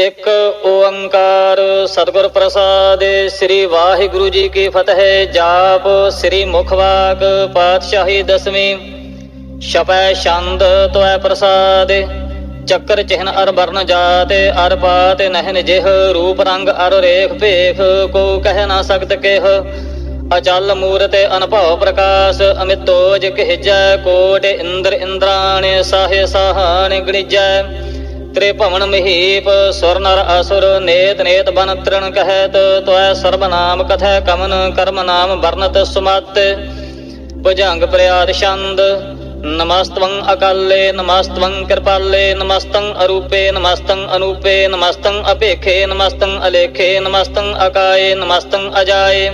ਇੱਕ ਓੰਕਾਰ ਸਤਿਗੁਰ ਪ੍ਰਸਾਦ, ਸ੍ਰੀ ਵਾਹਿਗੁਰੂ ਜੀ ਕੀ ਫਤਿਹ। ਜਾਪ ਸ੍ਰੀ ਮੁਖਵਾਕ ਪਾਤਸ਼ਾਹੀ ਦਸਵੀਂ। ਸ਼ਪੈ ਛੰਦ ਤੋੈ ਪ੍ਰਸਾਦ, ਚੱਕਰ ਚਿਹਨ ਅਰ ਵਰਨ ਜਾਤ, ਅਰ ਪਾਤ ਨਹਿਨ ਜਿਹ, ਰੂਪ ਰੰਗ ਅਰ ਰੇਖ ਭੇਖ, ਕੋ ਕਹਿ ਨਾ ਸਕਤ ਕਿਹ। ਅਚਲ ਮੂਰਤ ਅਨਭਉ ਪ੍ਰਕਾਸ਼, ਅਮਿਤੋਜ ਕਹਿਜੈ, ਕੋਟ ਇੰਦਰ ਇੰਦਰਾਣੇ, ਸਾਹੇ ਸਾਹਾਨ ਗਣਿਜੈ। ਤ੍ਰੇ ਭਵਨ ਮਹੀਪ ਸੁਰ ਨਰ ਅਸੁਰ ਨੇਤ ਨੇਤ ਬਨ ਤ੍ਰਿਣ ਕਹਿਤ ਤੋੈ ਸਰਬ ਨਾਮ ਕਥੈ ਕਮਨ ਕਰਮ ਨਾਮ ਵਰਨਤ ਸੁਮਤ। ਭੁਜੰਗ ਪ੍ਰਿਆਦ ਛੰਦ, ਨਮਸਤਵੰ ਅਕਾਲੇ, ਨਮਸਤਵੰ ਕਿਰਪਾਲੇ, ਨਮਸਤੰ ਅਰੂਪੇ, ਨਮਸਤੰ ਅਨੂਪੇ, ਨਮਸਤੰ ਅਪੇਖੇ ਨਮਸਤੰ ਅਲੇਖੇ, ਨਮਸਤੰ ਅਕਾਏ, ਨਮਸਤੰ ਅਜਾਏ।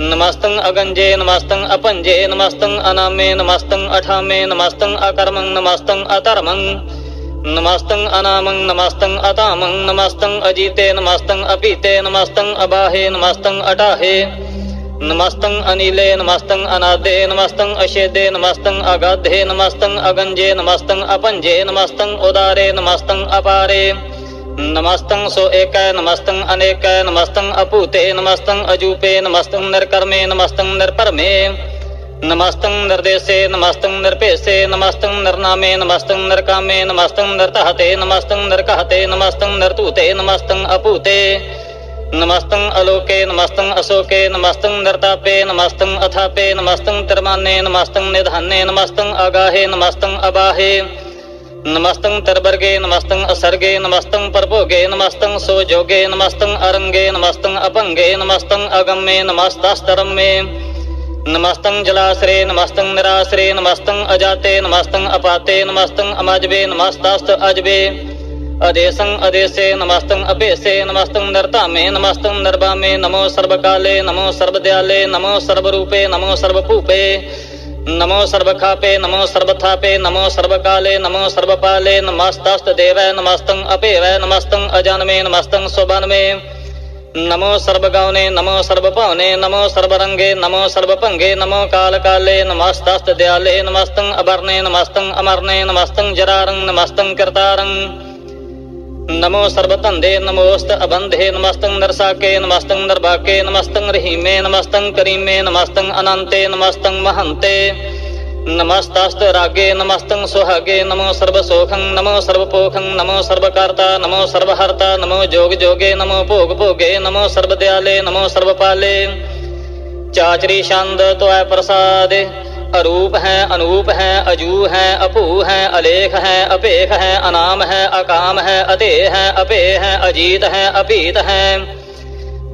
ਨਮਸਤੰ ਅਗੰਜੇ, ਨਮਸਤੰ ਅਪੰਜੇ ਨਮਸਤੰ ਅਨਾਮੇ, ਨਮਸਤੰ ਅਠਾਮੇ, ਨਮਸਤੰ ਅਕਰਮੰ, ਨਮਸਤੰ ਅਧਰਮੰ। ਨਮਸਤੰ ਅਨਾਮੰ ਨਮਸਤੰ ਅਤਾਮੰ ਨਮਸਤੰ ਅਜੀਤੇ ਨਮਸਤੰ ਅਪੀਤੇ ਨਮਸਤੰ ਅਬਾਹੇ ਨਮਸਤੰ ਅਟਾਹੇ ਨਮਸਤੰ ਅਨੀਲੇ ਨਮਸਤੰ ਅਨਾਦੇ ਨਮਸਤੰ ਅਸ਼ੇਦੇ ਨਮਸਤੰ ਅਗਾਧੇ ਨਮਸਤੰ ਅਗੰਜੇ ਨਮਸਤੰ ਅਪੰਜੇ ਨਮਸਤੰ ਉਦਾਰੇ ਨਮਸਤੰ ਅਪਾਰੇ ਨਮਸਤੰ ਸੋ ਏਕੈ ਨਮਸਤੰ ਅਨੇਕੈ ਨਮਸਤੰ ਅਭੂਤੇ ਨਮਸਤੰ ਅਜੂਪੇ ਨਮਸਤੰ ਨਿਰਕਰਮੇ ਨਮਸਤੰ ਨਿਰਪਰਮੇ ਨਮਸਤੰ ਨਿਰਦੇਸੇ ਨਮਸਤੰ ਨਿਰਭੇਸੇ ਨਮਸਤੰ ਨਿਰਨਾਮੇ ਨਮਸਤੰ ਨਿਰਕਾਮੇ ਨਮਸਤੰ ਨਿਰਤਹਤੇ ਨਮਸਤੰ ਨਿਰਕਹਤੇ ਨਮਸਤੰ ਨਿਰਤੂਤੇ ਨਮਸਤੰ ਅਭੂਤੇ ਨਮਸਤੰ ਅਲੋਕੇ ਨਮਸਤੰ ਅਸੋਕੇ ਨਮਸਤੰ ਨਿਰਤਾਪੇ ਨਮਸਤੰ ਅਥਾਪੇ ਨਮਸਤੰ ਤਿਰਮਾਨੇ ਨਮਸਤੰ ਨਿਧਾਨੇ ਨਮਸਤੰ ਅਗਾਹੇ ਨਮਸਤੰ ਅਬਾਹੇ ਨਮਸਤੰ ਤਰਬਰਗੇ ਨਮਸਤੰ ਅਸਰਗੇ ਨਮਸਤੰ ਪਰਭੋਗੇ ਨਮਸਤੰ ਸੋਜੋਗੇ ਨਮਸਤੰ ਅਰੰਗੇ ਨਮਸਤੰ ਅਭੰਗੇ ਨਮਸਤੰ ਅਗੰਮੇ ਨਮਸਤਸਤਰਮੇ ਨਮਸਤੰ ਜਲਾਸਰੇ ਨਮਸਤੰ ਨਿਰਾਸਰੇ ਨਮਸਤੰ ਅਜਾਤੇ ਨਮਸਤੰ ਅਪਾਤੇ ਨਮਸਤੰ ਅਮਜਬੇ ਨਮਸਤਸਤ ਅਜਬੇ ਅਦੇਸੰ ਅਦੇਸੇ ਨਮਸਤੰ ਅਭੇਸੇ ਨਮਸਤੰ ਨਿਰਧਾਮੇ ਨਮਸਤੰ ਨਿਰਭਾਮੇ ਨਮੋ ਸਰਬਕਾਲੇ, ਨਮੋ ਸਰਬਦਿਆਲੇ, ਨਮੋ ਸਰਬਰੂਪੇ, ਨਮੋ ਸਰਬਭੂਪੇ, ਨਮੋ ਸਰਬਖਾਪੇ, ਨਮੋ ਸਰਬਥਾਪੇ, ਨਮੋ ਸਰਬਕਾਲੇ, ਨਮੋ ਸਰਬਪਾਲੇ, ਨਮਸਤਸਤ ਦੇਵੈ ਨਮਸਤੰ ਅਭੇਵੈ ਨਮਸਤੰ ਅਜਨਮੇ ਨਮਸਤੰ ਸੁਬਨਮੇ। ਨਮੋ ਸਰਬਗਾਉਨੇ, ਨਮੋ ਸਰਬਭਾਉਨੇ, ਨਮੋ ਸਰਬਰੰਗੇ, ਨਮੋ ਸਰਬਭੰਗੇ, ਨਮੋ ਕਾਲ ਕਾਲੇ ਨਮਸਤਸਤ ਦਿਆਲੇ, ਨਮਸਤੰ ਅਬਰਨੇ, ਨਮਸਤੰ ਅਮਰਨੇ, ਨਮਸਤੰ ਜਰਾਰੰ, ਨਮਸਤੰ ਕਰਤਾਰੰ। ਨਮੋ ਸਰਬਧੰਦੇ, ਨਮੋਸਤ ਅਬੰਧੇ, ਨਮਸਤੰ ਨਰਸਾਕੇ, ਨਮਸਤੰ ਨਰਬਾਕੇ ਨਮਸਤੰ ਰਹੀਮੇ, ਨਮਸਤੰ ਕਰੀਮੇ, ਨਮਸਤੰ ਅਨੰਤੇ, ਨਮਸਤੰ ਮਹੰਤੇ। ਨਮਸਤਸਤ ਰਾਗੇ ਨਮਸਤੰ ਸੁਹਾਗੇ ਨਮੋ ਸਰਬ ਸੋਖੰ ਨਮੋ ਸਰਬ ਪੋਖੰ ਨਮੋ ਸਰਬ ਕਰਤਾ ਨਮੋ ਸਰਬ ਹਰਤਾ ਨਮੋ ਜੋਗ ਜੋਗੇ ਨਮੋ ਭੋਗ ਭੋਗੇ ਨਮੋ ਸਰਬ ਦਿਆਲੇ ਨਮੋ ਸਰਬ ਪਾਲੇ ਚਾਚਰੀ ਛੰਦ ਤੋਐ ਪ੍ਰਸਾਦ ਅਰੂਪ ਹੈ ਅਨੂਪ ਹੈ ਅਜੂ ਹੈ ਅਭੂ ਹੈ ਅਲੇਖ ਹੈ ਅਭੇਖ ਹੈ ਅਨਾਮ ਹੈ ਅਕਾਮ ਹੈ ਅਧੇ ਹੈ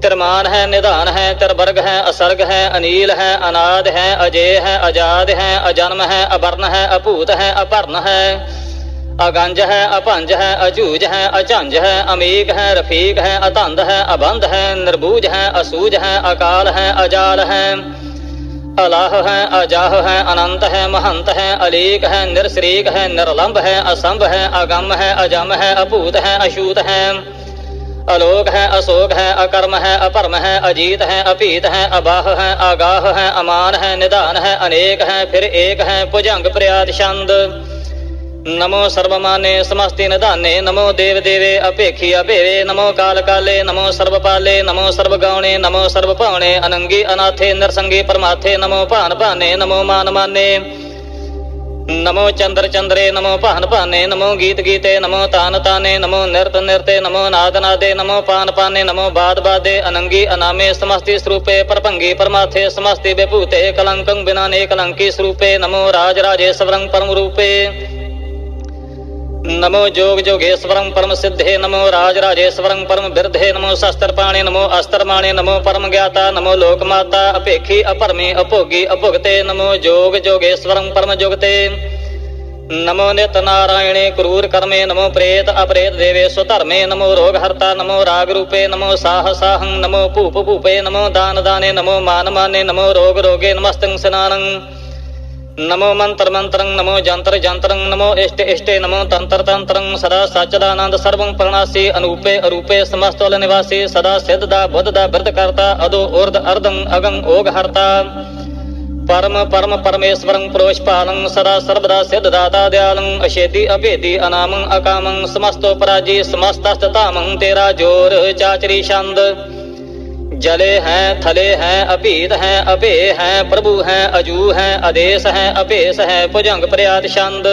ਤਿਰਮਾਨ ਹੈ, ਨਿਧਾਨ ਹੈ ਤਿਰਵਰਗ ਹੈ, ਅਸਰਗ ਹੈ, ਅਨੀਲ ਹੈ, ਅਨਾਦ ਹੈ ਅਜੇ ਹੈ ਅਜਾਦ ਹੈ, ਅਜਨਮ ਹੈ, ਅਵਰਨ ਹੈ, ਅਭੂਤ ਹੈ, ਅਪਰਨ ਹੈ। ਅਗੰਜ ਹੈ, ਅਭੰਜ ਹੈ, ਅਜੂਜ ਹੈ ਅਝੰਜ ਹੈ ਅਮੀਕ ਹੈ ਰਫੀਕ ਹੈ, ਅਤੰਦ ਹੈ, ਅਬੰਧ ਹੈ ਨਿਰਬੂਜ ਹੈ, ਅਸੂਜ ਹੈ, ਅਕਾਲ ਹੈ, ਅਜਾਲ ਹੈ। ਅਲਾਹ ਹੈ, ਅਜਾਹ ਹੈ, ਅਨੰਤ ਹੈ, ਮਹੰਤ ਹੈ ਅਲੀਕ ਹੈ ਨਿਰਸਰੀਕ ਹੈ, ਨਿਰਲੰਭ ਹੈ, ਅਸੰਭ ਹੈ, ਅਗੰਮ ਹੈ, ਅਜਮ ਹੈ, ਅਭੂਤ ਹੈ, ਅਸ਼ੂਤ ਹੈ। ਅਲੋਕ ਹੈ, ਅਸੋਕ ਹੈ, ਅਕਰਮ ਹੈ, ਅਪਰਮ ਹੈ, ਅਜੀਤ ਹੈ, ਅਭੀਤ ਹੈ, ਅਬਾਹ ਹੈ, ਆਗਾਹ ਹੈ, ਅਮਾਨ ਹੈ, ਨਿਧਾਨ ਹੈ, ਅਨੇਕ ਹੈ, ਫਿਰ ਏਕ ਹੈ, ਭੁਜੰਗ ਪ੍ਰਿਆਦ ਛੰਦ। ਨਮੋ ਸਰਵਮਾਨੇ ਸਮਸਤੀ ਨਿਧਾਨੇ, ਨਮੋ ਦੇਵ ਦੇਵੇ ਅਪੇਖੀ ਅਭੇਵੇ, ਨਮੋ ਕਾਲ ਕਾਲੇ, ਨਮੋ ਸਰਬ ਪਾਲੇ, ਨਮੋ ਸਰਬ ਗਾਉਣੇ, ਨਮੋ ਸਰਬ ਭਾਉਣੇ, ਅਨੰਗੀ ਅਨਾਥੇ, ਨਰਸੰਗੀ ਪਰਮਾਥੇ, ਨਮੋ ਭਾਨ ਭਾਨੇ, ਨਮੋ ਮਾਨ ਮਾਨੇ। ਨਮੋ ਚੰਦਰ ਚੰਦਰੇ, ਨਮੋ ਭਾਨ ਭਾਨੇ, ਨਮੋ ਗੀਤ ਗੀਤੇ, ਨਮੋ ਤਾਨ ਤਾਨੇ, ਨਮੋ ਨਿਰਤ ਨਿਰਤੇ, ਨਮੋ ਨਾਦ ਨਾਦੇ, ਨਮੋ ਪਾਨ ਪਾਨੇ, ਨਮੋ ਬਾਦ ਬਾਦੇ, ਅਨੰਗੀ, ਅਨਾਮੇ, ਸਮਸਤੀ ਸਰੂਪੇ, ਪਰਭੰਗੀ ਪਰਮਾਥੇ ਸਮਸਤੀ ਵਿਭੂਤੇ ਕਲੰਕੰ ਬਿਨਾ ਨੇ ਕਲੰਕੀ ਸਰੂਪੇ, ਨਮੋ ਰਾਜ ਰਾਜੇਸ਼ਵਰੰ ਪਰਮ ਰੂਪੇ। ਨਮੋ ਜੋਗ ਜੋਗੇਸ਼ਵਰੰ ਪਰਮ ਸਿੱਧੇ ਨਮੋ ਰਾਜ ਰਾਜੇਸ਼ਵਰੰ ਪਰਮ ਬਿਰਧੇ ਨਮੋ ਸ਼ਸਤਰ ਪਾਣੇ ਨਮੋ ਅਸਤਰ ਮਾਣੇ ਨਮੋ ਪਰਮ ਗਿਆਤਾ ਨਮੋ ਲੋਕ ਮਾਤਾ ਅਪੇਖੀ ਅਪਰਮੇ ਅਭੋਗੀ ਅਭੁਗਤੇ ਨਮੋ ਜੋਗ ਜੋਗੇਸ਼ਵਰੰ ਪਰਮ ਜੁਗਤੇ ਨਮੋ ਨਿਤ ਨਾਰਾਇਣੇ ਕਰੂਰ ਕਰਮੇ ਨਮੋ ਪ੍ਰੇਤ ਅਪਰੇਤ ਦੇਵੇ ਸੁਧਰਮੇ ਨਮੋ ਰੋਗ ਹਰਤਾ ਨਮੋ ਰਾਗ ਰੂਪੇ ਨਮੋ ਸਾਹ ਸਾਹੰ ਨਮੋ ਭੂਪ ਭੂਪੇ ਨਮੋ ਦਾਨ ਦਾਨੇ ਨਮੋ ਮਾਨ ਮਾਨੇ ਨਮੋ ਰੋਗ ਮੰਤਰ ਮੰਤਰੰ ਨਮੋ ਜੰਤਰ ਜੰਤਰੰ ਨਮੋ ਇਸ਼ਟ ਇਸ਼ਟੇ ਨਮੋ ਤੰਤਰ ਤੰਤਰੰ ਸਦਾ ਸਚਦਾਨੰਦ ਸਰਵੰ ਪ੍ਰਣਾਸੀ ਅਨੂਪੇ ਅਰੂਪੇ ਸਮਸਤਵਲ ਨਿਵਾਸੀ ਸਦਾ ਸਿੱਧ ਦਾ ਬੁੱਧ ਦਾ ਬਿਰਧ ਕਰਤਾ ਅਦੋ ਉਰਧ ਅਰਧੰ ਅਗੰ ਓਗ ਹਰਤਾ ਪਰਮ ਪਰਮ ਪਰਮੇਸ਼ਵਰੰ ਪ੍ਰੋਸ਼ਪਾਲੰ ਸਦਾ ਸਰਬਦਾ ਸਿਧ ਦਾਤਾ ਦਿਆਲੰ ਅਸ਼ੇਦੀ ਅਭੇਦੀ ਅਨਾਮੰ ਅਕਾਮੰ ਸਮਸਤੋ ਪਰਾਜੀ ਸਮਸਤਸਤ ਤੇਰਾ ਜੋਰ ਚਾਚਰੀ ਛੰਦ ਜਲੇ ਹੈ, ਥਲੇ ਹੈ, ਅਭੀਤ ਹੈ, ਅਭੇ ਹੈ, ਪ੍ਰਭੂ ਹੈ, ਅਜੂ ਹੈ ਆਦੇਸ਼ ਹੈ, ਅਭੇਸ ਹੈ, ਭੁਜੰਗ ਪ੍ਰਿਆਤ ਛੰਦ।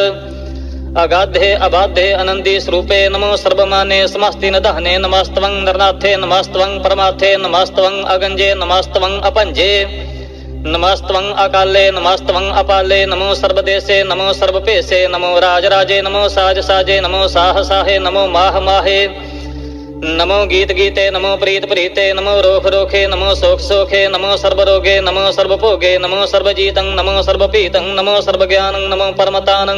ਅਗਾਧੇ, ਅਬਾਧੇ, ਅਨੰਦੀ ਸਰੂਪੇ, ਨਮੋ ਸਰਬਮਾਨੇ, ਸਮਸਤੀ ਨਦਹਨੇ ਨਮਸਤਵੰ ਨਰਨਾਥੇ, ਨਮਸਤਵੰ ਪਰਮਾਥੇ, ਨਮਸਤਵੰ ਅਗੰਜੇ, ਨਮਸਤਵੰ ਅਪੰਜੇ। ਨਮਸਤਵੰ ਅਕਾਲੇ, ਨਮਸਤਵੰ ਅਪਾਲੇ, ਨਮੋ ਸਰਬਦੇਸੇ, ਨਮੋ ਸਰਬਭੇਸੇ, ਨਮੋ ਰਾਜਰਾਜੇ, ਨਮੋ ਸਾਜ ਸਾਜੇ, ਨਮੋ ਸਾਹ ਸਾਹੇ, ਨਮੋ ਮਾਹ ਮਾਹੇ। ਨਮੋ ਗੀਤ ਗੀਤੇ ਨਮੋ ਪ੍ਰੀਤ ਪ੍ਰੀਤੇ ਨਮੋ ਰੋਖ ਰੋਖੇ ਨਮੋ ਸੋਖ ਸੋਖੇ ਨਮੋ ਸਰਬ ਰੋਗੇ ਨਮੋ ਸਰਬ ਭੋਗੇ ਨਮੋ ਸਰਬ ਜੀਤੰ ਨਮੋ ਸਰਬ ਪੀਤੰ ਨਮੋ ਸਰਬ ਗਿਆਨੰ ਨਮੋ ਪਰਮਤਾਨੰ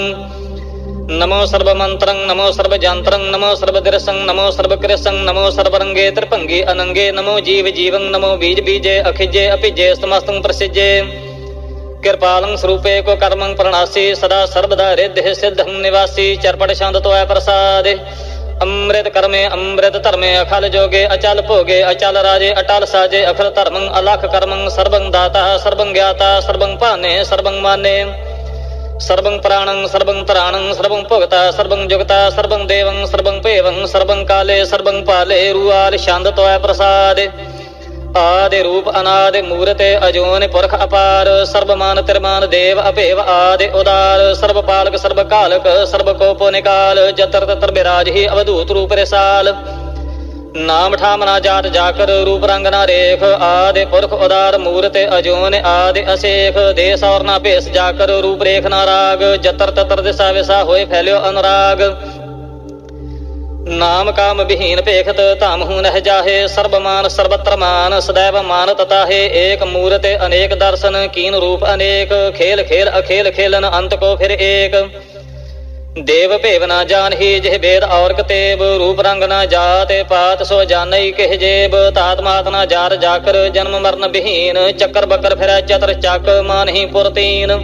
ਨਮੋ ਸਰਬ ਮੰਤਰੰ ਨਮੋ ਸਰਬ ਜੰਤਰੰ ਨਮੋ ਸਰਬ ਦਿਰਸੰ ਨਮੋ ਸਰਬ ਕ੍ਰਿਸੰ ਨਮੋ ਸਰਬ ਰੰਗੇ ਤ੍ਰਿਭੰਗੇ ਅਨੰਗੇ ਨਮੋ ਜੀਵ ਜੀਵੰ ਨਮੋ ਬੀਜ ਬੀਜੇ ਅਖਿਜੇ ਅਪਿਜੇ ਸਮਸਤੰ ਪ੍ਰਸਿਜੇ ਕਿਰਪਾਲੰ ਸਰੂਪੇ ਕੋ ਕਰਮੰ ਪ੍ਰਣਾਸੀ ਸਦਾ ਸਰਬਦਾ ਰਿਦਿ ਸਿੱਧੰ ਨਿਵਾਸੀ ਚਰਪਟ ਛੰਦ ਤੋਇ ਪ੍ਰਸਾਦੇ ਅੰਮ੍ਰਿਤ ਕਰਮੇ, ਅੰਮ੍ਰਿਤ ਧਰਮੇ, ਅਖਲ ਜੋਗੇ, ਅਚਲ ਭੋਗੇ, ਅਚਲ ਰਾਜੇ, ਅਟਲ ਸਾਜੇ, ਅਖਲ ਧਰਮੰ, ਅਲਖ ਕਰਮੰ, ਸਰਬੰ ਦਾਤਾ, ਸਰਬੰ ਗਿਆਤਾ, ਸਰਬੰ ਭਾਨੇ, ਸਰਬੰ ਮਾਨੇ। ਸਰਬੰ ਪ੍ਰਾਣੰ, ਸਰਬੰ ਤਰਾਣੰ ਸਰਬੰ ਭੁਗਤਾ, ਸਰਬੰ ਜੁਗਤਾ, ਸਰਬੰ ਦੇਵੰ, ਸਰਬੰ ਭੇਵੰ, ਸਰਬੰ ਕਾਲੇ, ਸਰਬੰ ਪਾਲੇ ਰੂਆਲ ਛੰਦ ਤੋਐ ਪ੍ਰਸਾਦ। ਆਦਿ ਰੂਪ ਅਨਾਦ ਮੂਰਤੇ ਅਜੋਨ ਪੁਰਖ ਅਪਾਰ ਸਰਬਮਾਨ ਤਿਰਮਾਨ ਦੇਵ ਅਭੇਵ ਆਦਿ ਉਦਾਰ ਸਰਬ ਪਾਲਕ ਸਰਬ ਕਾਲਕ ਸਰਬ ਕੋਪੋ ਨਿਕਾਲ ਜਤਰ ਤਤਰ ਬਿਰਾਜਹੀ ਅਵਧੂਤ ਰੂਪ ਰਸਾਲ। ਨਾਮ ਠਾਮ ਨਾ ਜਾਤ ਜਾਕਰ, ਰੂਪ ਰੰਗ ਨਾ ਰੇਖ, ਆਦਿ ਪੁਰਖ ਉਦਾਰ, ਮੂਰਤੇ ਅਜੋਨ ਆਦਿ ਅਸੇਖ। ਦੇਸ ਔਰ ਨਾ ਭੇਸ ਜਾਕਰ, ਰੂਪ ਰੇਖ ਨਾ ਰਾਗ ਜਤਰ ਤਤਰ ਦਿਸਾ ਵਿਸਾ ਹੋਏ ਫੈਲਿਓ ਅਨੁਰਾਗ। ਨਾਮ ਕਾਮ ਵਿਹੀਨ ਭੇਖਤ ਧਾਮ ਨਹਿ ਜਾਹੇ ਸਰਬ ਮਾਨ ਸਰਬਤਰ ਮਾਨ ਸदैव ਮਾਨ ਤਤਾਹੇ, ਏਕ ਮੂਰਤ ਅਨੇਕ ਦਰਸ਼ਨ, ਕੀਨ ਰੂਪ ਅਨੇਕ, ਖੇਲ ਖੇਲ ਅਖੇਲ ਖੇਲਨ, ਅੰਤ ਕੋ ਫਿਰ ਏਕ। ਦੇਵ ਭੇਵ ਨਾ ਜਾਣਹੀ, ਜਿਹ ਬੇਦ ਔਰ ਕਤੇਬ ਰੂਪ ਰੰਗ ਨਾ ਜਾਤ, ਪਾਤ ਸੋ ਜਾਣਈ ਕਿਹ ਜੇਬ, ਤਾਤ ਮਾਤ ਨਾ ਜਾਰ ਜਾਕਰ, ਜਨਮ ਮਰਨ ਵਿਹੀਨ, ਚੱਕਰ ਬੱਕਰ ਫਿਰੈ ਚਤਰ ਚੱਕ, ਮਾਨਹੀ ਪੁਰਤੀਨ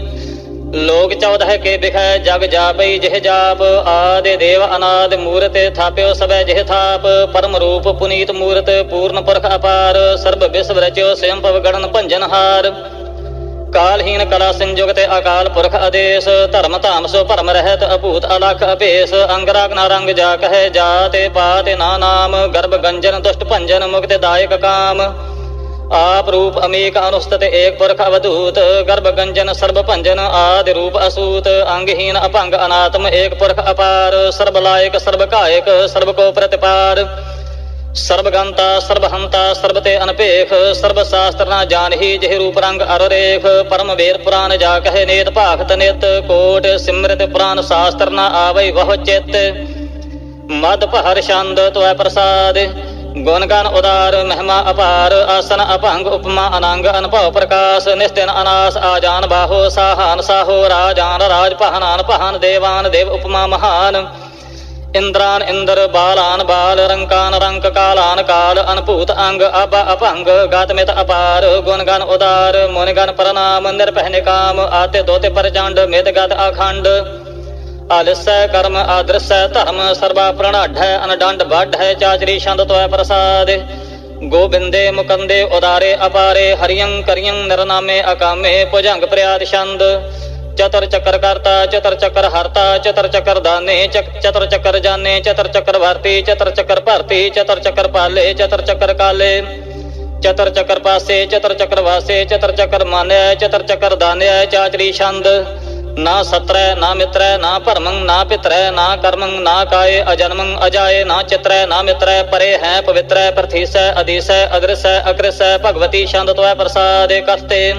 ਲੋਕ ਚੌਦਹ ਕੇ ਬਿਖੈ ਜਗ ਜਾਪਈ ਜਿਹ ਜਾਪ, ਆਦਿ ਦੇਵ ਅਨਾਦ ਮੂਰਤ ਥਾਪਿਓ ਸਭੈ ਜਿਹ ਥਾਪ, ਪਰਮ ਰੂਪ ਪੁਨੀਤ ਮੂਰਤ ਪੂਰਨ ਪੁਰਖ ਅਪਾਰ, ਸਰਬ ਵਿਸਵ ਰਚਿਓ ਸਿਮ ਭਵ ਗੜਨ ਭੰਜਨ ਹਾਰ। ਕਾਲਹੀਨ ਕਲਾ ਸੰਯੁਗਤ ਤੇ ਅਕਾਲ ਪੁਰਖ ਆਦੇਸ਼, ਧਰਮ ਧਾਮ ਸੋ ਭਰਮ ਰਹਿਤ ਅਭੂਤ ਅਲਖ ਅਭੇਸ ਅੰਗਰਾਗ ਨਾਰੰਗ ਨਾ ਜਾ ਕਹੈ ਜਾਤੇ, ਪਾਤੇ ਨਾ ਨਾਮ, ਗਰਭ ਗੰਜਨ ਦੁਸ਼ਟ ਭੰਜਨ ਮੁਕਤ ਦਾਇਕ ਕਾਮ। ਆਪ ਰੂਪ ਅਮੇਕ ਅਨੁਸਤਤ ਏਕ ਪੁਰਖ ਅਵਧੂਤ, ਗਰਭ ਗੰਜਨ, ਸਰਬ ਭੰਜਨ ਆਦਿ ਰੂਪ ਅਸੂਤ ਅੰਗਹੀਨ ਅਭੰਗ ਅਨਾਤਮ ਏਕ ਪੁਰਖ ਅਪਾਰ, ਸਰਬ ਲਾਇਕ, ਸਰਬ ਕਾਇਕ ਸਰਬ ਕੋ ਪ੍ਰਤਿਪਾਰ। ਸਰਬ ਗੰਤਾ, ਸਰਬ ਹੰਤਾ, ਸਰਬ ਤੇ ਅਨਪੇਖ ਸਰਬ ਸ਼ਾਸਤਰ ਨਾ ਜਾਣਹੀ ਜਿਹ ਰੂਪ ਰੰਗ ਅਰ ਰੇਖ। ਪਰਮ ਵੇਦ ਪੁਰਾਨ ਜਾ ਕਹੇ ਨੇਤ ਭਾਖਤ ਨਿਤ, ਕੋਟ ਸਿਮਰਤ ਪੁਰਾਨ ਸ਼ਾਸਤਰ ਨਾ ਆਵਈ ਬਹੁ ਚਿਤ ਉਦਾਰ, ਮਹਿਮਾ ਅਪਾਰ, ਆਸਨ ਅਭੰਗ, ਉਪਮਾ ਅਨੰਗ, ਅਨਭਵ ਪ੍ਰਕਾਸ਼ ਨਿਸਤਿਨ ਅਨਾਸ, ਆਜਾਨ ਬਾਹੋ, ਸਾਹਾਨ, ਸਾਹੋ, ਰਾਜਾਨ, ਰਾਜ ਪਹਨਾਨ, ਪਹਨ ਦੇਵਾਨ, ਦੇਵ ਉਪਮਾ ਮਹਾਨ। ਇੰਦਰਾਨ ਇੰਦਰ, ਬਾਲਾਨ ਬਾਲ, ਰੰਕਾਨ ਰੰਕ ਕਾਲਾਨ ਕਾਲ, ਅਨਭੂਤ ਅੰਗ ਅਬ ਅਭੰਗ ਗਾਤਮਿਤ ਅਪਾਰ, ਗੁਣਗਨ ਉਦਾਰ, ਮੁਨਗਨ ਪ੍ਰਣਾਮ ਨਿਰਭੈ ਕਾਮ, ਆਤੇ ਦੋਤੇ ਪਰਜੰਡ ਮਿਤ ਗਤ ਅਖੰਡ। ਆਲਸੈ ਕਰਮ ਆਦਰਸੈ ਧਰਮ ਸਰਬਾ ਪ੍ਰਣਾਢੈ ਅਨਡੰਡ ਬਾਢੈ ਚਾਚਰੀ ਛੰਦ ਤੋੈ ਪ੍ਰਸਾਦ ਗੋਬਿੰਦੇ ਮੁਕੰਦੇ ਉਦਾਰੇ ਅਪਾਰੇ ਹਰਿਯੰ ਕਰਿਯੰ ਨਿਰਨਾਮੇ ਅਕਾਮੇ ਭੁਜੰਗ ਪ੍ਰਿਆਦ ਛੰਦ ਚਤਰ ਚੱਕਰ ਕਰਤਾ ਚਤਰ ਚੱਕਰ ਹਰਤਾ ਚਤਰ ਚੱਕਰ ਦਾਨੇ ਚਕ- ਚਤਰ ਚੱਕਰ ਜਾਣੇ ਚਤਰ ਚੱਕਰ ਵਰਤੀ ਚਤਰ ਚੱਕਰ ਭਰਤੀ ਚਤਰ ਚੱਕਰ ਪਾਲੇ ਚਤਰ ਚੱਕਰ ਕਾਲੇ ਚਤਰ ਚੱਕਰ ਪਾਸੇ ਚਤਰ ਚੱਕਰ ਵਾਸੇ ਚਤਰ ਚੱਕਰ ਮਾਨਿਆ ਚਤਰ ਚੱਕਰ ਦਾਨਿਆ ਚਾਚਰੀ ਛੰਦ ਨਾ ਸਤਰੈ, ਨਾ ਮਿਤਰੈ, ਨਾ ਭਰਮੰ, ਨਾ ਪਿਤਰੈ, ਨਾ ਕਰਮੰ, ਨਾ ਕਾਏ, ਅਜਨਮੰ, ਅਜਾਏ, ਨਾ ਚਿਤਰੈ, ਨਾ ਮਿਤਰੈ, ਪਰੇ ਹੈ, ਪਵਿੱਤਰੈ, ਪ੍ਰਥੀਸੈ ਅਦੀਸੈ ਅਦ੍ਰਿਸੈ ਅਕ੍ਰਿਸੈ ਭਗਵਤੀ ਛੰਦ ਤੋੈ ਪ੍ਰਸਾਦੇ ਕਰਤੇ।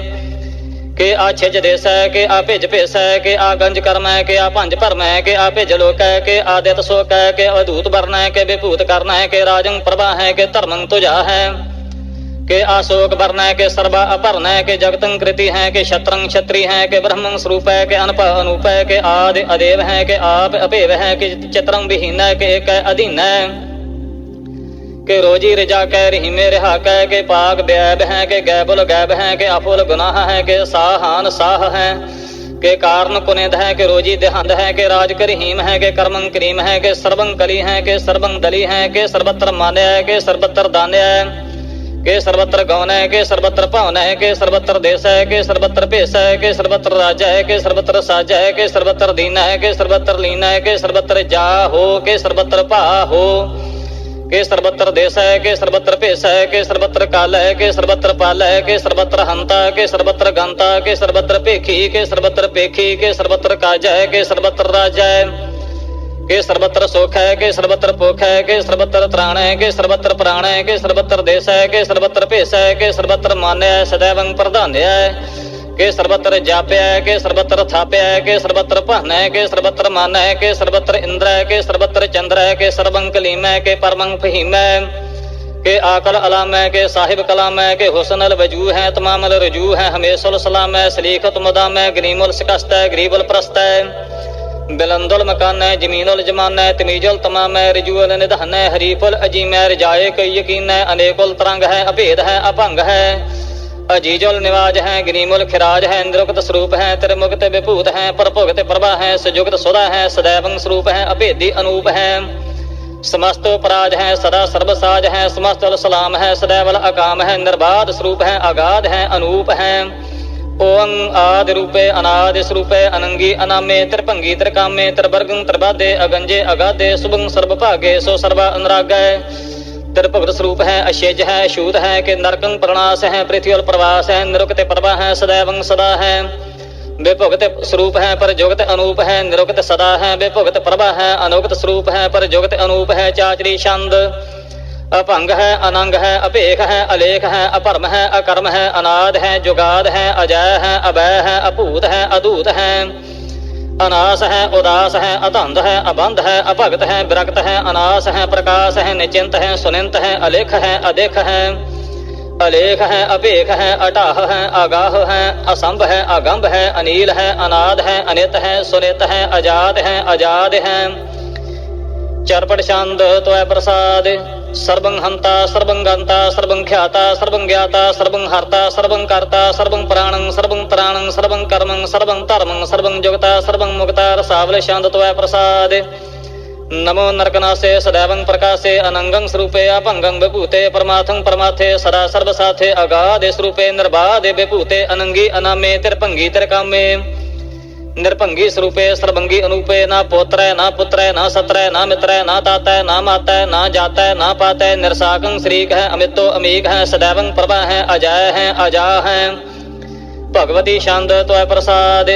ਕਿ ਆ ਛਿਜ ਦੇਸੈ, ਕਿ ਆ ਭਿਜ ਭੇਸੈ, ਕਿ ਆ ਗੰਜ ਕਰਮੈ, ਕਿ ਆ ਭੰਜ ਭਰਮੈ, ਕਿ ਆ ਭਿਜ ਲੋਕੈ, ਕਿ ਆਦਿਤ ਸੋਕੈ, ਕਿ ਅਦੂਤ ਵਰਨੈ, ਕਿ ਵਿਭੂਤ ਕਰਨੈ, ਕਿ ਰਾਜੰ ਪ੍ਰਭਾ ਹੈ ਕਿ ਧਰਮੰ ਤੁਜਾ ਹੈ ਕਿ ਆਸ਼ੋਕ ਵਰਨੈ ਕਿ ਸਰਬਾ ਅਪਰਨੈ ਕਿ ਜਗਤੰ ਕ੍ਰਿਤੀ ਹੈ ਕਿ ਛਤਰੰ ਛਤਰੀ ਹੈ ਕਿ ਬ੍ਰਹਮੰ ਸਰੂਪੈ ਕਿ ਅਨਪ ਅਨੂਪੈ ਕਿ ਆਦਿ ਅਦੇਵ ਹੈ ਕਿ ਆਪ ਅਭੇਵ ਹੈ ਕਿ ਚਿਤਰੰ ਵਿਹੀਨੈ ਕਿ ਏਕੈ ਅਧੀਨੈ ਕਿ ਰੋਜੀ ਰਜਾ ਕੈ ਰਹੀਮੇ ਰਹਾ ਕੈ ਕਿ ਪਾਕ ਬੈਬ ਹੈ ਕਿ ਗੈਬੁਲ ਗੈਬ ਹੈ ਕਿ ਅਫੁਲ ਗੁਨਾਹ ਹੈ ਕਿ ਸਾਹਾਨ ਸਾਹ ਹੈ ਕਿ ਕਾਰਨ ਕੁਨਿਦ ਹੈ ਕਿ ਰੋਜੀ ਦੇਹੰਦ ਹੈ ਕਿ ਰਾਜ ਕਰਹੀਮ ਹੈ ਕਿ ਕਰਮੰ ਕਰੀਮ ਹੈ ਕਿ ਸਰਬੰ ਕਲੀ ਹੈ ਕਿ ਸਰਬੰ ਦਲੀ ਹੈ ਕਿ ਸਰਬਤਰ ਮਾਨਿਆ ਹੈ ਕਿ ਸਰਬਤਰ ਦਾਨਿਆ ਹੈ ਕੇ ਸਰਬਤਰ ਗਉਨ ਹੈ ਕੇ ਸਰਬਤਰ ਭਵਨ ਹੈ ਕੇ ਸਰਬਤਰ ਦੇਸ ਹੈ ਕੇ ਸਰਬਤਰ ਭੇਸ ਹੈ ਕੇ ਸਰਬਤਰ ਰਾਜਾ ਹੈ ਕੇ ਸਰਬਤਰ ਸਾਜਾ ਹੈ ਕੇ ਸਰਬਤਰ ਦੀਨ ਹੈ ਕੇ ਸਰਬਤਰ ਲੀਨ ਹੈ ਕੇ ਸਰਬਤਰ ਜਾ ਹੋ ਕੇ ਸਰਬਤਰ ਭਾ ਹੋ ਕੇ ਸਰਬਤਰ ਦੇਸ ਹੈ ਕੇ ਸਰਬਤਰ ਭੇਸ ਹੈ ਕੇ ਸਰਬਤਰ ਕਾਲ ਹੈ ਕੇ ਸਰਬਤਰ ਪਾਲ ਹੈ ਕੇ ਸਰਬਤਰ ਹੰਤਾ ਕੇ ਸਰਬਤਰ ਗੰਤਾ ਕੇ ਸਰਬਤਰ ਭੇਖੀ ਕੇ ਸਰਬਤਰ ਪੇਖੀ ਕੇ ਸਰਬਤਰ ਕਾਜ ਹੈ ਕੇ ਸਰਬਤਰ ਰਾਜਾ ਹੈ ਕੇ ਸਰਬਤਰ ਸੁਖ ਹੈ ਕੇ ਸਰਬਤਰ ਭੁਖ ਹੈ ਕੇ ਸਰਬਤਰ ਤ੍ਰਾਣ ਹੈ ਕੇ ਸਰਬਤਰ ਪ੍ਰਾਣ ਹੈ ਕੇ ਸਰਬਤਰ ਦੇਸ ਹੈ ਕੇ ਸਰਬਤਰ ਭੇਸ ਹੈ ਕੇ ਸਰਬਤਰ ਮਾਨਿਆ ਹੈ ਸदैवੰ ਪ੍ਰਧਾਨਿਆ ਹੈ ਕੇ ਸਰਬਤਰ ਜਾਪਿਆ ਹੈ ਕੇ ਸਰਬਤਰ ਥਾਪਿਆ ਹੈ ਕੇ ਸਰਬਤਰ ਭਨ ਹੈ ਕੇ ਸਰਬਤਰ ਮਨ ਹੈ ਕੇ ਸਰਬਤਰ ਇੰਦਰ ਹੈ ਕੇ ਸਰਬਤਰ ਚੰਦਰ ਹੈ ਕੇ ਸਰਬੰ ਕਲੀਮ ਹੈ ਕੇ ਪਰਮੰ ਫਹੀਮ ਹੈ ਕੇ ਆਕਲ ਅਲਾਮ ਹੈ ਕੇ ਸਾਹਿਬ ਕਲਾਮ ਹੈ ਕੇ ਹੁਸਨ ਅਲ ਵਜੂ ਹੈ ਤਮਾਮਲ ਰਜੂ ਹੈ ਹਮੇਸ਼ੁਲ ਸਲਾਮ ਹੈ ਸਲੀਖਤ ਮੁਦਾਮ ਹੈ ਗਰੀਮੁਲ ਸਿਕਸਤ ਹੈ ਗਰੀਬੁਲ ਪ੍ਰਸਤ ਹੈ ਬਿਲੰਦੁਲ बिलंदुल मकान है ज़मीन उल जमान है तमीजुल तमाम है रिजुअल निधन है हरीफुल अजीम है रिजाए कई यकीन है अनेकुल तरंग है अभेद है अभंग है अजीजुल निवाज है गनीमुल खिराज है इंद्रुक्त स्वरूप है त्रिमुक्त विभूत है प्रभुगत प्रभा है सुजुक्त सुधा है सदैव स्वरूप है अभेदी अनूप है समस्त पराज है सदा सर्वसाज है समस्त सलाम है सदैवल अकाम है निर्बाध स्वरूप है अगाध है अनूप है ਓੰ ਆਦਿ ਰੂਪੇ ਅਨਾਦਿ ਸਰੂਪੇ ਅਨੰਗੀ ਅਨਾਮੇ ਤ੍ਰਿਭੰਗੀ ਤ੍ਰਿਕਾਮੇ ਤ੍ਰਿਵਰਗੰ ਤ੍ਰਿਬਾਦੇ ਅਗੰਜੇ ਅਗਾਦੇ ਸੁਭੰ ਸਰਬ ਭਾਗੇ ਸੋ ਸਰਬਾ ਅਨਰਾਗੈ ਤ੍ਰਿਭਗਤ ਸਰੂਪ ਹੈ ਅਸ਼ੇਜ ਹੈ ਅਸ਼ੂਤ ਹੈ ਕਿ ਨਰਕੰ ਪ੍ਰਣਾਸ ਹੈ ਪ੍ਰਿਥਿਵਲ ਪ੍ਰਵਾਸ ਹੈ ਨਿਰੁਕਤੇ ਪ੍ਰਭਾ ਹੈ ਸदैवੰ ਸਦਾ ਹੈ ਬੇਭੁਗਤ ਸਰੂਪ ਹੈ ਪਰ ਜੁਗਤ ਅਨੂਪ ਹੈ ਨਿਰੁਕਤ ਸਦਾ ਹੈ ਬੇਭੁਗਤ ਪ੍ਰਭਾ ਹੈ ਅਨੁਗਤ ਸਰੂਪ ਹੈ ਪਰ ਜੁਗਤ ਅਨੂਪ ਹੈ ਚਾਚਰੀ ਛੰਦ ਅਭੰਗ ਹੈ, ਅਨੰਗ ਹੈ, ਅਭੇਖ ਹੈ, ਅਲੇਖ ਹੈ, ਅਪਰਮ ਹੈ, ਅਕਰਮ ਹੈ, ਅਨਾਦ ਹੈ, ਜੁਗਾਦ ਹੈ, ਅਜੈ ਹੈ ਅਬੈ ਹੈ, ਅਭੂਤ ਹੈ, ਅਦੂਤ ਹੈ। ਅਨਾਸ ਹੈ, ਉਦਾਸ ਹੈ ਅਧੰਦ ਹੈ, ਅਬੰਧ ਹੈ, ਅਭਗਤ ਹੈ ਵਿਰਕਤ ਹੈ, ਅਨਾਸ ਹੈ, ਪ੍ਰਕਾਸ਼ ਹੈ, ਨਿਚਿੰਤ ਹੈ, ਸੁਨਿੰਤ ਹੈ, ਅਲੇਖ ਹੈ ਅਦੇਖ ਹੈ। ਅਲੇਖ ਹੈ, ਅਭੇਖ ਹੈ, ਅਟਾਹ ਹੈ ਆਗਾਹ ਹੈ, ਅਸੰਭ ਹੈ, ਅਗੰਭ ਹੈ, ਅਨੀਲ ਹੈ, ਅਨਾਦ ਹੈ, ਅਨਿਤ ਹੈ, ਸੁਨਿਤ ਹੈ, ਅਜਾਦ ਹੈ ਅਜਾਦ ਹੈ। ਚਰਪਟ ਛੰਦ ਤੋੈ ਪ੍ਰਸਾਦ। ਸਰਬੰ ਹੰਤਾ, ਸਰਬੰ ਗੰਤਾ, ਸਰਬੰ ਖਿਆਤਾ, ਸਰਬੰ ਗਿਆਤਾ, ਸਰਬੰ ਹਰਤਾ, ਸਰਬੰ ਕਰਤਾ, ਸਰਬੰ ਪ੍ਰਾਣੰ, ਸਰਬੰ ਤ੍ਰਾਣੰ, ਸਰਬੰ ਕਰਮੰ, ਸਰਬੰ ਧਰਮੰ, ਸਰਬੰ ਜੁਗਤਾ, ਸਰਬੰ ਮੁਕਤਾ, ਰਸਾਵਲ ਛੰਦ ਤੋੈ ਪ੍ਰਸਾਦ। ਨਮੋ ਨਰਕਨਾਸੇ ਸदैवं ਪ੍ਰਕਾਸੇ ਅਨੰਗੰ ਸਰੂਪੇ ਅਭੰਗੰ ਵਿਭੂਤੇ ਪਰਮਾਥੰ ਪਰਮਾਥੇ, ਸਦਾ ਸਰਬ ਸਾਥੇ ਅਗਾਧੇ ਸਰੂਪੇ ਨਿਰਬਾਧੇ ਵਿਭੂਤੇ, ਅਨੰਗੀ ਅਨਾਮੇ, ਤਿਰਭੰਗੀ, ਤਿਰਕਾਮੇ। ਨਿਰਭੰਗੀ ਸਰੂਪੇ, ਸਰਬੰਗੀ ਅਨੂਪੇ, ਨਾ ਪੋਤਰੈ, ਨਾ ਪੁੱਤਰੈ, ਨਾ ਸਤਰੈ, ਨਾ ਮਿਤਰੈ, ਨਾ ਤਾਤੈ ਨਾ ਮਾਤੈ, ਨਾ ਜਾਤੈ, ਨਾ ਪਾਤੈ ਨਿਰਸਾਕੰ ਸ਼ਰੀਕ ਹੈ, ਅਮਿਤੋ ਅਮੀਕ ਹੈ, ਸਦੈਵੰ ਪ੍ਰਭਾ ਹੈ, ਅਜੈ ਹੈ, ਅਜਾ ਹੈ। ਭਗਵਤੀ ਛੰਦ ਤੋੈ ਪ੍ਰਸਾਦ,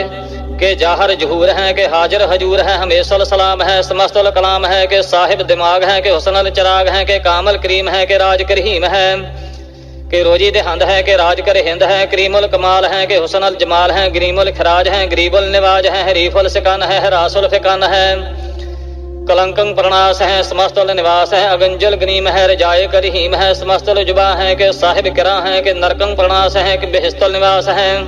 ਕੇ ਜਾਹਰ ਜਹੂਰ ਹੈ, ਕਿ ਹਾਜ਼ਰ ਹਜੂਰ ਹੈ, ਹਮੇਸ਼ਲ ਸਲਾਮ ਹੈ, ਸਮਸਤਲ ਕਲਾਮ ਹੈ, ਕਿ ਸਾਹਿਬ ਦਿਮਾਗ ਹੈ, ਕਿ ਹੁਸਨਲ ਚਰਾਗ ਹੈ, ਕਿ ਕਾਮਲ ਕਰੀਮ ਹੈ, ਕਿ ਰਾਜ ਕਰਹੀਮ ਹੈ। ਕਿ ਰੋਜੀ ਦੇ ਹੰਦ ਹੈ ਕਿ ਰਾਜ ਕਰ ਹਿੰਦ ਹੈ, ਕਰੀਮੁਲ ਕਮਾਲ ਹੈ ਕਿ ਹੁਸਨਲ ਜਮਾਲ ਹੈ, ਗਰੀਮੁਲ ਖਰਾਜ ਹੈ, ਗਰੀਬਲ ਨਿਵਾਜ ਹੈ, ਹਰੀਫੁਲ ਸਿਕਨ ਹੈ, ਹਰਾਸੁਲ ਫਿਕਨ ਹੈ। ਕਲੰਕੰ ਪ੍ਰਣਾਸ ਹੈ, ਸਮਸਤਲ ਨਿਵਾਸ ਹੈ, ਅਗੰਜਲ ਗਨੀਮ ਹੈ, ਰਜਾਏ ਕਰਹੀਮ ਹੈ, ਸਮਸਤਲ ਜੁਬਾ ਹੈ ਕਿ ਸਾਹਿਬ ਕਿਰਾ ਹੈ, ਕਿ ਨਰਕੰ ਪ੍ਰਣਾਸ ਹੈ, ਕਿ ਬਿਹਸਤਲ ਨਿਵਾਸ ਹੈ।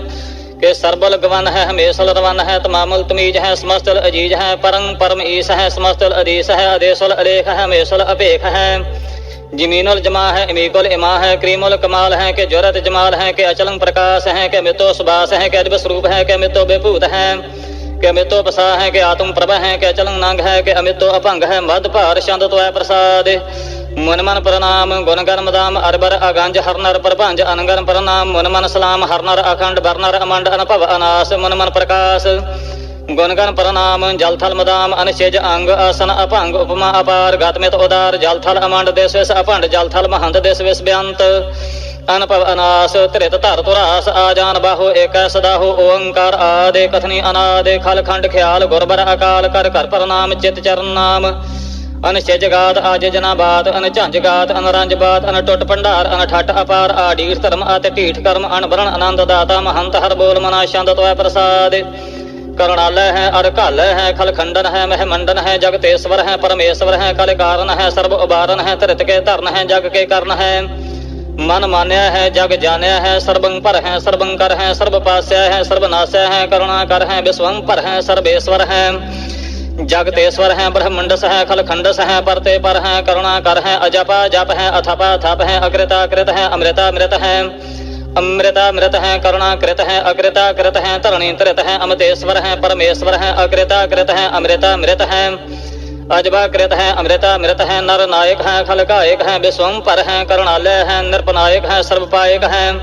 ਕਿ ਸਰਬਲ ਗਵਨ ਹੈ, ਹਮੇਸ਼ਲ ਰਵਨ ਹੈ, ਤਮਾਮਲ ਤਮੀਜ ਹੈ, ਸਮਸਤਲ ਅਜੀਜ ਹੈ, ਪਰੰ ਪਰਮ ਈਸ ਹੈ, ਸਮਸਤਲ ਅਦੀਸ ਹੈ, ਅਦੇਸੁਲ ਅਲੇਖ ਹੈ, ਹਮੇਸ਼ਲ ਅਪੇਖ ਹੈ। ਜਮੀਨੁਲ ਜਮਾ ਹੈ ਇਮੀਕੁਲ ਇਮਾ ਹੈ ਕਰੀਮੁਲ ਕਮਾਲ ਹੈ ਕਿ ਜੁਰਤ ਜਮਾਲ ਹੈ ਕਿ ਅਚਲੰ ਪ੍ਰਕਾਸ਼ ਹੈ ਕਿ ਮਿਤੋ ਸੁਬਾਸ ਹੈ ਕਿ ਅਜਬ ਸਰੂਪ ਹੈ ਕਿ ਮਿਤੋ ਬੇਭੂਤ ਹੈ, ਕਿ ਅਮਿਤੋ ਬਸਾ ਹੈ ਕਿ ਆਤਮ ਪ੍ਰਭ ਹੈ ਕਿ ਅਚਲੰ ਨੰਗ ਹੈ ਕਿ ਅਮਿਤੋ ਅਭੰਗ ਹੈ ਮਦ ਭਾਰ ਛੰਦ ਤੋਐ ਪ੍ਰਸਾਦ। ਮਨ ਮਨ ਪ੍ਰਣਾਮ, ਗੁਣ ਗਨ ਮਦਾਮ ਅਰਬਰ ਅਗੰਜ, ਹਰਨਰ ਪ੍ਰਭੰਜ, ਅਨੰਗਨ ਪ੍ਰਣਾਮ, ਮਨ ਮਨ ਸਲਾਮ, ਹਰਨਰ ਅਖੰਡ ਬਰਨਰ ਅਮੰਡ, ਅਨਭਵ ਅਨਾਸ, ਮਨ ਮਨ ਪ੍ਰਕਾਸ਼। ਗੁਣ ਗਨ ਪ੍ਰਣਾਮ ਜਲ ਥਲ ਮਦਾਮ, ਅਨਿਸ਼ਜ ਅੰਗ ਆਸਨ ਅਭੰਗ, ਉਪਮਾ ਅਪਾਰ, ਗਤਮਿਤ ਉਦਾਰ ਜਲ ਥਲ ਅਮੰਡ ਦੇਸ ਵਿਸ ਅਭੰਡ ਜਲ ਥਲ ਮਹੰਤ ਦੇਸ ਵਿਸ ਬਿਅੰਤ ਅਨਭਵ ਅਨਾਸ, ਧਰਿਤ ਧਰ ਤੁਰਾਸ ਆ ਬਾਹੋ ਏਕੈ ਸਦਾ ਓੰਕਾਰ ਆਦੇ ਕਥਨੀ ਅਨਾਦੇ, ਖਲ ਖੰਡ ਖਿਆਲ, ਗੁਰਬਰ ਅਕਾਲ ਕਰ ਕਰ ਪ੍ਰਣਾਮ, ਚਿਤ ਚਰਨ ਨਾਮ। ਅਨ ਗਾਤ ਆਜ ਜਨਾ ਬਾਤ, ਅਨ ਗਾਤ ਅਨਰੰਜ ਬਾਤ, ਅਨ ਟੁੱਟ ਭੰਡਾਰ, ਅਨ ਠੱਟ ਅਪਾਰ ਆਡੀਰ ਧਰਮ ਅਤੇ ਢੀਠ ਕਰਮ ਅਨ ਬਰਨ ਆਨੰਦ ਦਾਤਾ ਮਹੰਤ ਹਰ ਬੋਲ ਮਨਾ, ਛੰਦ ਤੋਇ ਪ੍ਰਸਾਦ। ਕਰਣਾਲੈ ਹੈ, ਅਰ ਘਾਲੈ ਹੈ, ਖਲ ਖੰਡਨ ਹੈ, ਮਹਿ ਮੰਡਨ ਹੈ ਜਗਤੇਸ਼ਵਰ ਹੈ, ਪਰਮੇਸ਼ਵਰ ਹੈ, ਕਲ ਕਾਰਨ ਹੈ, ਸਰਬ ਉਬਾਰਨ ਹੈ, ਧਰਿਤ ਕੇ ਧਰਨ ਹੈ, ਜਗ ਕੇ ਕਰਨ ਹੈ। ਮਨ ਮਾਨਿਆ ਹੈ, ਜਗ ਜਾਣਿਆ ਹੈ, ਸਰਬੰ ਪਰ ਹੈ, ਸਰਬੰ ਕਰ ਹੈ, ਸਰਬ ਪਾਸਿਆ ਹੈ, ਸਰਬ ਨਾਸਿਆ ਹੈ, ਕਰੁਣਾ ਕਰ ਹੈ ਵਿਸਵੰ ਪਰ ਹੈ, ਸਰਬੇਸ਼ਵਰ ਹੈ। ਜਗਤੇਸ਼ਵਰ ਹੈ, ਬ੍ਰਹਮੰਡਸ ਹੈ ਖਲਖੰਡਸ ਹੈ ਪਰਤੇ ਪਰ ਹੈ, ਕਰੁਣਾ ਕਰ ਹੈ, ਅਜਪਾ ਜਪ ਹੈ ਅਥਪਾ ਥਪ ਹੈ ਅਕ੍ਰਿਤਾ ਕ੍ਰਿਤ ਹੈ ਅੰਮ੍ਰਿਤਾ ਅੰਮ੍ਰਿਤ ਹੈ ਅੰਮ੍ਰਿਤਾ ਅੰਮ੍ਰਿਤ ਹੈ ਕਰੁਣਾ ਕ੍ਰਿਤ ਹੈ ਅਕ੍ਰਿਤਾ ਕ੍ਰਿਤ ਹੈ ਧਰਣੀ ਧਰਿਤ ਹੈ ਅਮਤੇਸ਼ਵਰ ਹੈ ਪਰਮੇਸ਼ਵਰ ਹੈ ਅਕ੍ਰਿਤਾ ਕ੍ਰਿਤ ਹੈ ਅੰਮ੍ਰਿਤਾ ਅੰਮ੍ਰਿਤ ਹੈ ਅਜਬਾ ਕ੍ਰਿਤ ਹੈ ਅੰਮ੍ਰਿਤ ਅੰਮ੍ਰਿਤ ਹੈ ਨਰ ਨਾਇਕ ਹੈ ਖਲਕਾਇਕ ਹੈ ਵਿਸਵੰ ਪਰ ਹੈ ਕਰਣਾਲय ਹੈ ਨਿਰਪਨਾਇਕ ਹੈ ਸਰਬ ਪਾਇਕ ਹੈ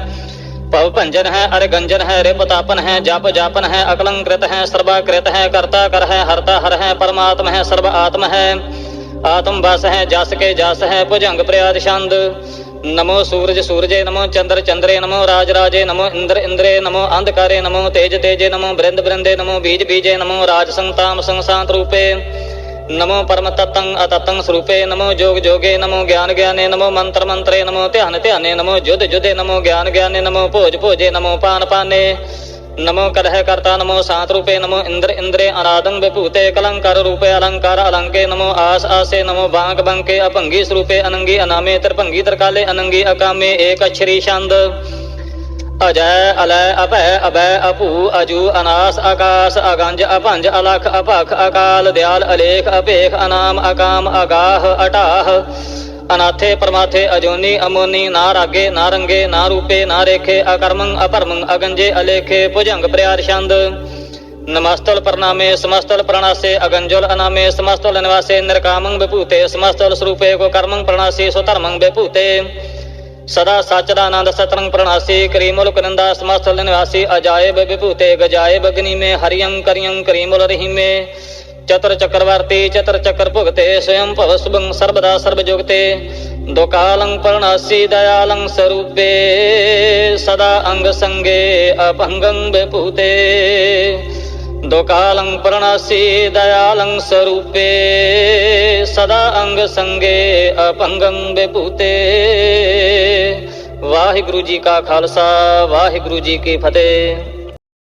ਭਵ ਭੰਜਨ ਹੈ ਅਰ ਗੰਜਨ ਹੈ ਰਿਪ ਤਾਪਨ ਹੈ ਜਪ ਜਾਪਨ ਹੈ ਅਕਲੰਕ੍ਰਿਤ ਹੈ ਸਰਬਾ ਕ੍ਰਿਤ ਹੈ ਕਰਤਾ ਕਰ ਹੈ ਹਰਤਾ ਨਮੋ ਸੂਰਜ ਸੂਰਜੇ ਨਮੋ ਚੰਦਰ ਚੰਦਰੇ ਨਮੋ ਰਾਜ ਰਾਜੇ ਨਮੋ ਇੰਦਰ ਇੰਦਰੇ ਨਮੋ ਅੰਧਕਾਰੇ ਨਮੋ ਤੇਜ ਤੇਜੇ ਨਮੋ ਬ੍ਰਿੰਦ ਬ੍ਰਿੰਦੇ ਨਮੋ ਬੀਜ ਬੀਜੇ ਨਮੋ ਰਾਜ ਸੰਤਾਮ ਸੰਸਾਂਤ ਰੂਪੇ ਨਮੋ ਪਰਮ ਤਤੰ ਅਤਤੰ ਸਰੂਪੇ ਨਮੋ ਜੋਗ ਜੋਗੇ ਨਮੋ ਗਿਆਨ ਗਿਆਨੇ ਨਮੋ ਮੰਤਰ ਮੰਤਰੇ ਨਮੋ ਧਿਆਨ ਧਿਆਨੇ ਨਮੋ ਜੁਧ ਜੁਧੇ ਨਮੋ ਗਿਆਨ ਗਿਆਨੇ ਨਮੋ ਭੋਜ ਭੋਜੇ ਨਮੋ ਪਾਨ ਪਾਨੇ ਨਮੋ ਕਰਹਿ ਕਰਤਾ ਨਮੋ ਸਾਤ ਰੂਪੇ ਨਮੋ ਇੰਦਰ ਇੰਦਰੇ ਅਨਾਦੰ ਵਿਭੂਤੇ ਕਲੰਕਾਰ ਰੂਪੇ ਅਲੰਕਾਰ ਅਲੰਕੇ ਨਮੋ ਆਸ ਆਸੇ ਨਮੋ ਬਾਂਕ ਬੰਕੇ ਅਭੰਗੀ ਸਰੂਪੇ ਅਨੰਗੀ ਅਨਾਮੇ ਤਰਭੰਗੀ ਤਰਕਾਲੇ ਅਨੰਗੀ ਅਕਾਮੇ ਏਕ ਅਛਰੀ ਛੰਦ ਅਜੈ ਅਲੈ ਅਭੈ ਅਬੈ ਅਭੂ ਅਜੂ ਅਨਾਸ ਆਕਾਸ ਅਗੰਜ ਅਭੰਜ ਅਲਖ ਅਭਖ ਅਕਾਲ ਦਿਆਲ ਅਲੇਖ ਅਭੇਖ ਅਨਾਮ ਅਕਾਮ ਅਗਾਹ ਅਟਾਹ ਅਨਾਥੇ ਪਰਮਾਥੇ ਅਜੋਨੀ ਅਮੋਨੀ ਨਾ ਰਾਗੇ ਨਾ ਰੰਗੇ ਨਾ ਰੂਪੇ ਨਾ ਰੇਖੇ ਅਕਰਮੰ ਅਪਰਮੰ ਅਗੰਜੇ ਅਲੇਖੇ ਭੁਜੰਗ ਪ੍ਰਿਆਰ ਛੰਦ ਨਮਸਤਲ ਪ੍ਰਣਾਮੇ ਸਮਸਤਲ ਪ੍ਰਣਾਸੇ ਅਗੰਜਲ ਅਨਾਮੇ ਸਮਸਤਲ ਨਿਵਾਸੇ ਨਿਰਕਾਮੰ ਵਿਭੂਤੇ ਸਮਸਤਲ ਸਰੂਪੇ ਕੋ ਕਰਮੰ ਪ੍ਰਣਾਸੇ ਸੋ ਧਰਮੰ ਵਿਭੂਤੇ ਸਦਾ ਸਚਦਾ ਆਨੰਦ ਸਤਰੰਗ ਪ੍ਰਣਾਸੀ ਕਰੀਮੁਲ ਕਨੰਦਾ ਸਮਸਤਲ ਨਿਵਾਸੀ ਅਜਾਇਬ ਵਿਭੂਤੇ ਗਜਾਇਬ ਅਗਨੀ ਮੇ ਹਰਿਯੰ ਕਰਿਯੰ ਕਰੀਮੁਲ ਰਹੀਮੇ ਚਤੁਰ ਚੱਕਰਵਰਤੀ, ਚਤੁਰ ਚੱਕਰ ਭੁਗਤੇ, ਸਵਯੰ ਭਵ ਸੁਭੰ ਸਰਬਦਾ ਸਰਬ ਜੁਗਤੇ ਦੁਕਾਲੰ ਪ੍ਰਣਾਸੀ ਦਇਆਲੰ ਸਰੂਪੇ, ਸਦਾ ਅੰਗ ਸੰਗੇ ਅਭੰਗੰ ਵਿਭੂਤੇ। ਦੁਕਾਲੰ ਪ੍ਰਣਾਸੀ ਦਇਆਲੰ ਸਰੂਪੇ, ਸਦਾ ਅੰਗ ਸੰਗੇ ਅਭੰਗੰ ਵਿਭੂਤੇ। ਵਾਹਿਗੁਰੂ ਜੀ ਕਾ ਖਾਲਸਾ, ਵਾਹਿਗੁਰੂ ਜੀ ਕੀ ਫਤਿਹ।